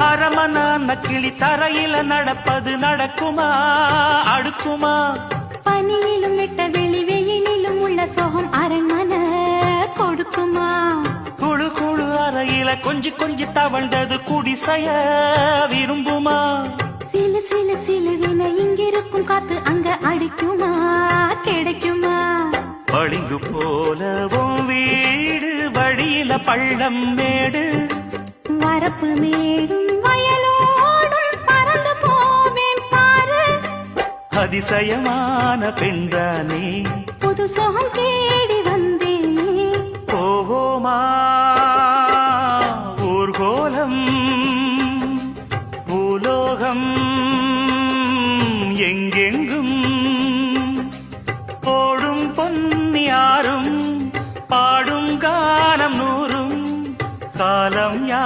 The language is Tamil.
அரமனான கிளி தரையில நடப்பது நடக்குமா? அடுக்குமா? பனியிலும் வெட்ட வெளி வெயிலிலும் உள்ள சோகம் அரண்மனை கொடுக்குமா? குழு குழு அறையில கொஞ்சி கொஞ்சி தவழ்ந்தது குடிசைய விரும்புமா? சிலு சிலு சிலுவின இங்கிருக்கும் காத்து அங்க அடிக்குமா? கிடைக்குமா? பளிங்கு போலவும் வீடு வழியில பள்ளம் மேடு. வரப்பு மேடும் அதிசயமான பெண்தானே. புது சுகம் தேடி வந்தேனே. போவோமா ஊர்கோலம் பூலோகம் எங்கெங்கும் போடும் பொன்னி ஆறும் பாடும் காலம் நூறும் காலம் யா